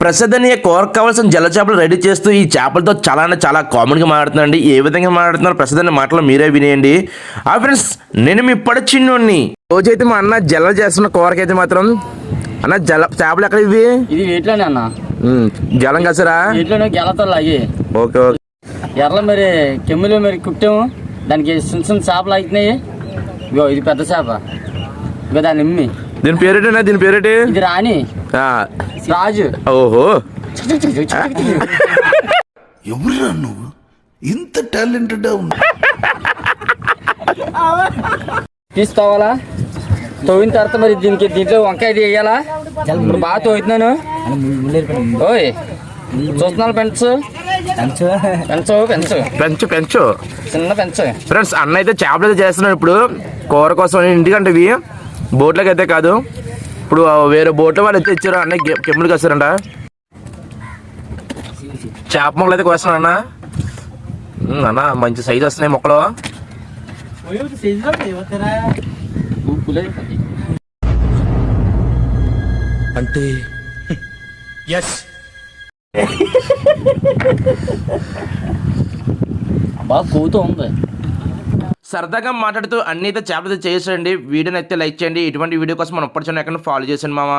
ప్రసాద్ అనే కూరకు కావాల్సిన జల చేపలు రెడీ చేస్తూ ఈ చేపలతో చాలా అంటే చాలా కామన్గా మాట్లాడుతున్నాండి ఏ విధంగా మాట్లాడుతున్నారు? ప్రసాద్ అనే మాటలు మీరే వినేయండి. ఆ ఫ్రెండ్స్ నేను మీ పడి చిన్నోడిని. రోజైతే మా అన్న జల చేస్తున్న కూరకైతే మాత్రం అన్న జల చేపలు ఎక్కడ ఇవి? ఇది వీటిలోనే అన్న. జలం కసరా? వీటిలోనే గెలతో లాగి ఓకే ఓకే. ఎర్ర మరి కెమ్మిలో మరి కుట్టాము. దానికి చిన్న చిన్న చేపలు అవుతున్నాయి ఇగో ఇది పెద్ద చేప. ఇగో దాని ఎమ్మి దీని పేరేటన్నా దీని పేరేటి? ఇది రాణి. ఆ, రాజు. ఓహో. ఎవరురా నువ్వు? ఇంత టాలెంటెడ్ తీసుకోవాలా? తవ్విన తర్వాత మరి దీనికి దీంట్లో వంకాయ ఇప్పుడు బాగా తవ్వుతున్నాను ఓయ్. చూస్తున్నాను పెంచు పెంచు పెంచు పెంచు పెంచు చిన్న పెంచు ఫ్రెండ్స్ అన్న అయితే చేపలు అయితే చేస్తున్నాడు ఇప్పుడు. కూర కోసం ఇంటికంటే ఇవి బోట్లకి అయితే కాదు. ఇప్పుడు వేరే బోట్లో వాళ్ళు అయితే ఇచ్చారు అన్న కెమ్ములకి వస్తారంట. చేప మొక్కలు అయితే కోస్తున్నాడు అన్న. మంచి సైజు వస్తున్నాయి మొక్కలు. అంటే బాగా కూతూ ఉంది. సరదాగా మాట్లాడుతూ అన్ని అయితే చేపలు చేసేయండి. వీడియోని అయితే లైక్ చేయండి. ఇటువంటి వీడియో కోసం మనం ఎప్పటి ఎక్కడ ఫాలో చేసాను మామ?